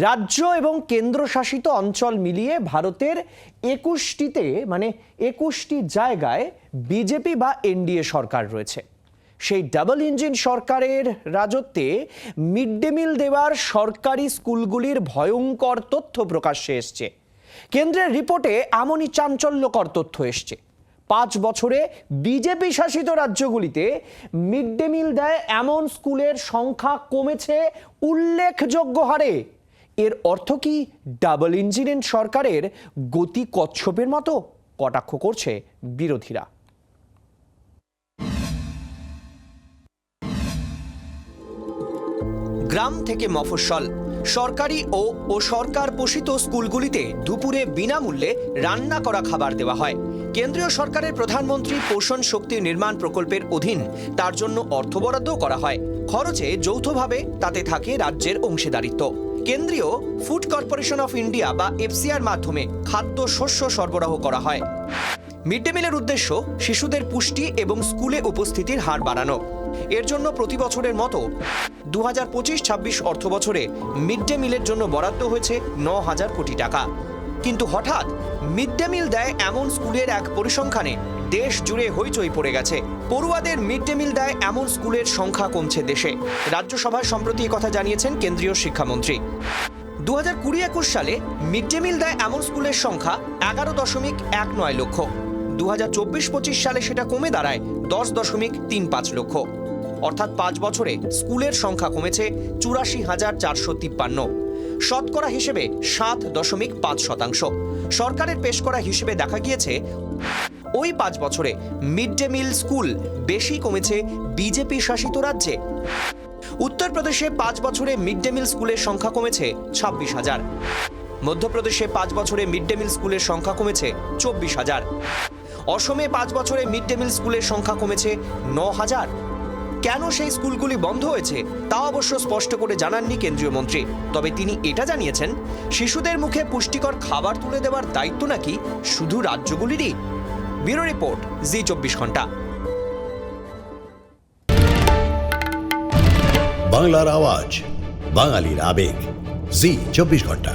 রাজ্য এবং কেন্দ্রশাসিত অঞ্চল মিলিয়ে ভারতের একুশটিতে মানে একুশটি জায়গায় বিজেপি বা এনডিএ সরকার রয়েছে। সেই ডাবল ইঞ্জিন সরকারের রাজত্বে মিড ডে মিল দেওয়ার সরকারি স্কুলগুলির ভয়ঙ্কর তথ্য প্রকাশ্যে এসছে। কেন্দ্রের রিপোর্টে এমনই চাঞ্চল্যকর তথ্য এসছে। পাঁচ বছরে বিজেপি শাসিত রাজ্যগুলিতে মিড ডে মিল দেয় এমন স্কুলের সংখ্যা কমেছে উল্লেখযোগ্য হারে। এর অর্থ কি ডাবল ইঞ্জিন সরকারের গতি কচ্ছপের মতো কটাক্ষ করছে বিরোধীরা? গ্রাম থেকে মফস্বল, সরকারি ও ও সরকার পোষিত স্কুলগুলিতে দুপুরে বিনামূল্যে রান্না করা খাবার দেওয়া হয়। কেন্দ্রীয় সরকারের প্রধানমন্ত্রী পোষণ শক্তি নির্মাণ প্রকল্পের অধীন তার জন্য অর্থ বরাদ্দও করা হয়। খরচে যৌথভাবে তাতে থাকে রাজ্যের অংশীদারিত্ব। কেন্দ্রীয় ফুড কর্পোরেশন অফ ইন্ডিয়া বা এফসিআর মাধ্যমে খাদ্য শস্য সরবরাহ করা হয়। মিড ডে মিলের উদ্দেশ্য শিশুদের পুষ্টি এবং স্কুলে উপস্থিতির হার বাড়ানো। এর জন্য প্রতি বছরের মতো দু হাজার পঁচিশ ছাব্বিশ অর্থ বছরে মিড ডে মিলের জন্য বরাদ্দ হয়েছে ন হাজার কোটি টাকা। কিন্তু হঠাৎ মিড ডে মিল দেয় এমন স্কুলের এক পরিসংখ্যানে দেশ জুড়ে হইচই পড়ে গেছে। পড়ুয়াদের মিড ডে মিল দেয় এমন স্কুলের সংখ্যা কমছে দেশে। রাজ্যসভায় সম্প্রতি কথা জানিয়েছেন কেন্দ্রীয় শিক্ষামন্ত্রী। দু হাজার কুড়ি একুশ সালে মিড ডে মিল দেয় এমন স্কুলের সংখ্যা এগারো দশমিক এক নয় লক্ষ। দু হাজার চব্বিশ পঁচিশ সালে সেটা কমে দাঁড়ায় দশ দশমিক তিন পাঁচ লক্ষ। অর্থাৎ পাঁচ বছরে স্কুলের সংখ্যা কমেছে চুরাশি হাজার চারশো তিপ্পান্ন। শতকরা হিসেবে সাত দশমিক পাঁচ শতাংশ। সরকারের পেশ করা হিসেবে দেখা গিয়েছে, ওই পাঁচ বছরে মিড ডে মিল স্কুল বেশি কমেছে বিজেপি শাসিত রাজ্যে। উত্তরপ্রদেশে পাঁচ বছরে মিড ডে মিল স্কুলের সংখ্যা কমেছে ছাব্বিশ হাজার। মধ্যপ্রদেশে পাঁচ বছরে মিড ডে মিল স্কুলের সংখ্যা কমেছে চব্বিশ হাজার। অসমে পাঁচ বছরে মিড ডে মিল স্কুলের সংখ্যা কমেছে ন হাজার কেন সেই স্কুলগুলি বন্ধ হয়েছে তা অবশ্য স্পষ্ট করে জানাননি কেন্দ্রীয় মন্ত্রী। তবে তিনি এটা জানিয়েছেন, শিশুদের মুখে পুষ্টিকর খাবার তুলে দেওয়ার দায়িত্ব নাকি শুধু রাজ্যগুলিরই? ব্যুরো রিপোর্ট, জি চব্বিশ ঘণ্টা। বাংলার আওয়াজ, বাঙালির আবেগ, জি চব্বিশ ঘণ্টা।